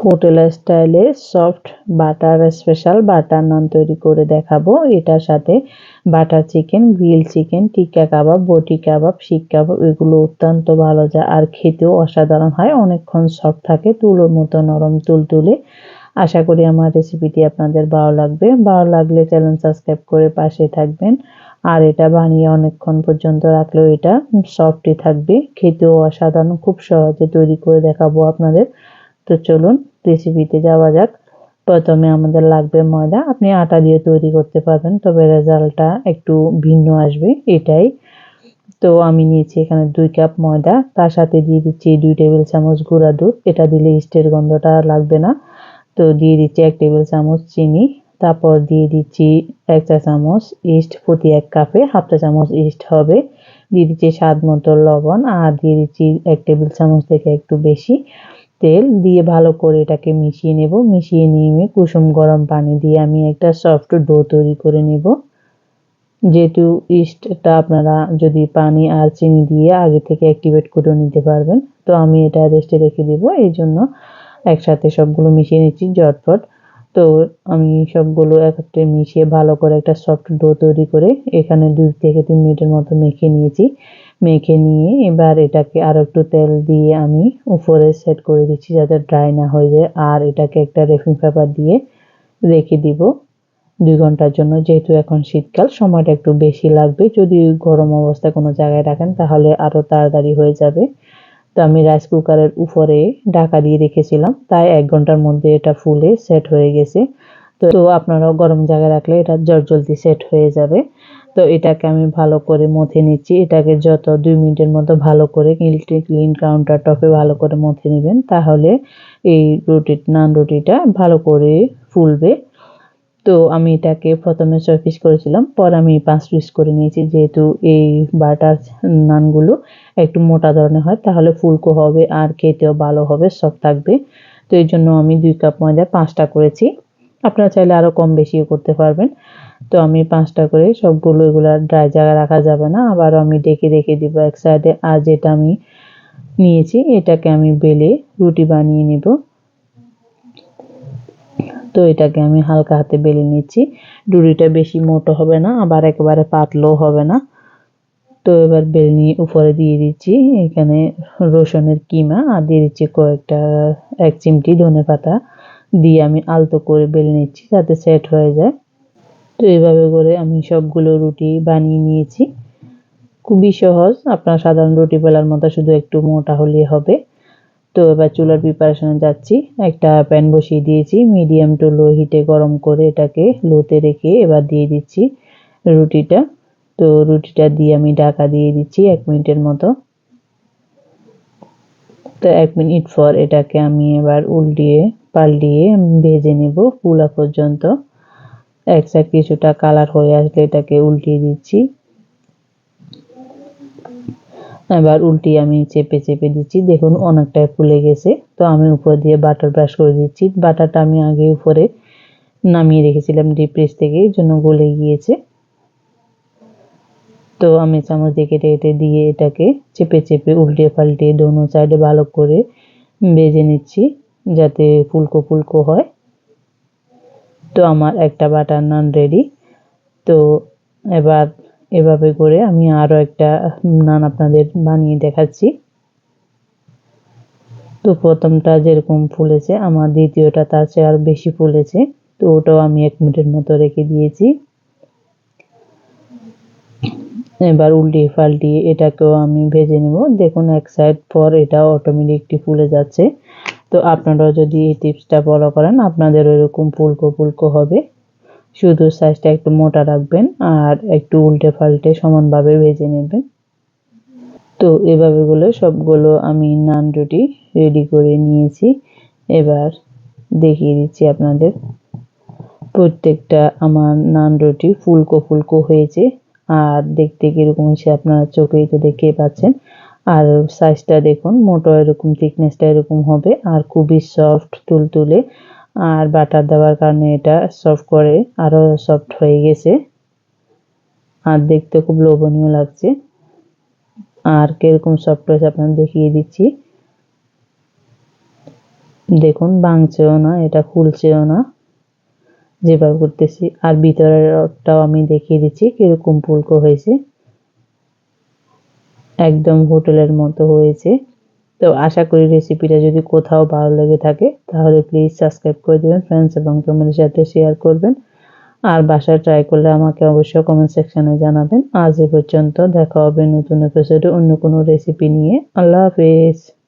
Hotel স্টাইলে soft butter, special butter naan তৈরি করে দেখাবো। এটার সাথে butter chicken, grill chicken, tikka kabab, boti kabab, seekh কাবাব, এগুলো অত্যন্ত ভালো যায় আর খেতেও অসাধারণ হয়। অনেকক্ষণ সফট থাকে, তুলোর মতো নরম তুল তুলে আশা করি আমার রেসিপিটি আপনাদের ভালো লাগবে। ভালো লাগলে চ্যানেল সাবস্ক্রাইব করে পাশে থাকবেন। আর এটা বানিয়ে অনেকক্ষণ পর্যন্ত রাখলেও এটা সফটই থাকবে। খেতেও অসাধারণ, খুব সহজে তৈরি করে দেখাবো আপনাদের। তো চলুন রেসিপিতে যাওয়া যাক। প্রথমে আমাদের লাগবে ময়দা। আপনি আটা দিয়ে তৈরি করতে পারবেন, তবে রেজাল্টটা একটু ভিন্ন আসবে, এটাই। তো আমি নিয়েছি এখানে দুই কাপ ময়দা, তার সাথে দিয়ে দিচ্ছি দুই টেবিল চামচ গুঁড়া দুধ। এটা দিলে ইস্টের গন্ধটা লাগবে না। তো দিয়ে দিচ্ছি এক টেবিল চামচ চিনি, তারপর দিয়ে দিচ্ছি এক চা চামচ ইস্ট, প্রতি এক কাপে হাফ চা চামচ ইস্ট হবে। দিয়ে দিচ্ছি স্বাদ মতো লবণ, আর দিয়ে দিচ্ছি এক টেবিল চামচ থেকে একটু বেশি। তেল দিয়ে ভালো করে এটাকে মিশিয়ে নেব। মিশিয়ে নিয়ে কুসুম গরম পানি দিয়ে আমি একটা সফট ডো তৈরি করে নেব। যেহেতু ইস্টটা আপনারা যদি পানি আর চিনি দিয়ে আগে থেকে অ্যাক্টিভেট করে নিতে পারবেন, তো আমি এটা রেস্টে রেখে দেবো। এই জন্য একসাথে সবগুলো মিশিয়ে নিচ্ছি জটপট তো আমি সবগুলো একত্রে মিশিয়ে ভালো করে একটা সফট ডো তৈরি করে এখানে দুই থেকে তিন মিনিটের মতো মেখে নিয়েছি। মেখে নিয়ে এবার এটাকে আরও একটু তেল দিয়ে আমি উপরে সেট করে দিচ্ছি যাতে ড্রাই না হয়ে যায়। আর এটাকে একটা রেফিং পেপার দিয়ে রেখে দিব দুই ঘণ্টার জন্য। যেহেতু এখন শীতকাল, সময়টা একটু বেশি লাগবে। যদি গরম অবস্থায় কোনো জায়গায় রাখেন, তাহলে আরও তাড়াতাড়ি হয়ে যাবে। তো আমি রাইস কুকারের উপরে ঢাকা দিয়ে রেখেছিলাম। তাই এক ঘণ্টার মধ্যে এটা ফুলে সেট হয়ে গেছে। তো আপনারাও গরম জায়গায় রাখলে এটা জলদি সেট হয়ে যাবে। তো এটাকে আমি ভালো করে মথে নিচ্ছি। এটাকে যত দুই মিনিটের মতো ভালো করে ক্লিন কাউন্টার টপে ভালো করে মথে নেবেন। তাহলে এই রুটি, নান রুটিটা ভালো করে ফুলবে। তো আমি এটাকে প্রথমে ছয় পিস করেছিলাম। পর আমি পাঁচ পিস করে নিয়েছি। যেহেতু এই বাটার নানগুলো একটু মোটা ধরনের হয়, তাহলে ফুলকো হবে আর খেতেও ভালো হবে সব থাকবে। তো এই জন্য আমি দুই কাপ ময়দা পাঁচটা করেছি। আপনারা চাইলে আরও কম বেশিও করতে পারবেন। তো আমি পাঁচটা করে সবগুলো এগুলো ড্রাই জায়গায় রাখা যাবে না। আবার আমি ডেকে রেখে দিব এক সাইডে আর যেটা আমি নিয়েছি, এটাকে আমি বেলে রুটি বানিয়ে নেব। তো এটাকে আমি হালকা হাতে বেলে নিচ্ছি। রুটিটা বেশি মোটো হবে না, আবার একেবারে পাতলাও হবে না। তো এবার বেলে নিয়ে উপরে দিয়ে দিচ্ছি। এখানে রসুনের কিমা, আর দিয়ে দিচ্ছি কয়েকটা, এক চিমটি ধনে পাতা দিয়ে আমি আলতো করে বেলে নিচ্ছি যাতে সেট হয়ে যায়। তো এভাবে করে আমি সবগুলো রুটি বানিয়ে নিয়েছি। খুবই সহজ, আপনার সাধারণ রুটি বেলার মতো শুধু একটু মোটা হলে হবে। তো এবার চুলার প্রিপারেশনে যাচ্ছি। একটা প্যান বসিয়ে দিয়েছি মিডিয়াম টু লো হিটে গরম করে এটাকে লোতে রেখে এবার দিয়ে দিচ্ছি রুটিটা। তো রুটিটা দিয়ে আমি ঢাকা দিয়ে দিচ্ছি এক মিনিটের মতো। তো এক মিনিট পর এটাকে আমি এবার উল্টিয়ে, পাল্টিয়ে ভেজে নেব পুলা পর্যন্ত। এক কিছুটা কালার হয়ে আসলে এটাকে উল্টিয়ে দিচ্ছি। এবার উল্টিয়ে আমি চেপে চেপে দিচ্ছি। দেখুন অনেকটাই ফুলে গেছে। তো আমি উপর দিয়ে বাটার ব্রাশ করে দিচ্ছি। বাটারটা আমি আগে উপরে নামিয়ে রেখেছিলাম ডিপ থেকে, এই জন্য গলে গিয়েছে। তো আমি চামচ দিয়ে কেটে কেটে দিয়ে এটাকে চেপে চেপে উল্টে পাল্টে দোনো সাইডে ভালো করে বেজে নিচ্ছি যাতে ফুলকো ফুলকো হয়। তো আমার একটা বাটার নান রেডি তো এবার এভাবে করে আমি আরও একটা নান আপনাদের বানিয়ে দেখাচ্ছি। তো প্রথমটা যেরকম ফুলেছে, আমার দ্বিতীয়টা তার চেয়ে আর বেশি ফুলেছে, তো ওটাও আমি এক মিনিটের মতো রেখে দিয়েছি। এবার উল্টিয়ে পাল্টিয়ে এটাকেও আমি ভেজে নেব। দেখুন, এক সাইড পর এটা অটোমেটিকলি ফুলে যাচ্ছে। তো আপনারাও যদি এই টিপসটা ফলো করেন, আপনাদের এরকম ফুলকো ফুলকো হবে। শুধু সাইজটা একটু মোটা রাখবেন আর একটু উল্টে পাল্টে সমানভাবে ভেজে নেবেন। তো এভাবে গুলো সবগুলো আমি নান রুটি রেডি করে নিয়েছি। এবার দেখিয়ে দিচ্ছি আপনাদের। প্রত্যেকটা আমার নান রুটি ফুলকো ফুলকো হয়েছে। আর দেখতে কীরকম হচ্ছে আপনারা চোখেই তো দেখতেই পাচ্ছেন। আর সাইজটা দেখুন মোটো এরকম থিকনেসটা এরকম হবে আর খুবই সফট তুলতুলে। আর বাটার দেওয়ার কারণে এটা সফট করে আরও সফট হয়ে গেছে। আর দেখতে খুব লোভনীয় লাগছে। আর কীরকম সফট হয়েছে আপনাদের দেখিয়ে দিচ্ছি। দেখুন, ভাঙছেও না, এটা খুলছেও না। যেভাবে করতেছি। আর ভিতরেরটাও আমি দেখিয়ে দিচ্ছি, কীরকম ফুলকো হয়েছে। একদম হোটেলের মতো হয়েছে। তো আশা করি রেসিপিটা যদি কোথাও ভালো লেগে থাকে, তাহলে প্লিজ সাবস্ক্রাইব করে দেবেন ফ্রেন্ডস এবং ফ্যামিলির সাথে শেয়ার করবেন। আর বাসায় ট্রাই করলে আমাকে অবশ্যই কমেন্ট সেকশনে জানাবেন। আজ এ পর্যন্ত দেখা হবে নতুন এপিসোডে অন্য কোনো রেসিপি নিয়ে। আল্লাহ হাফেজ।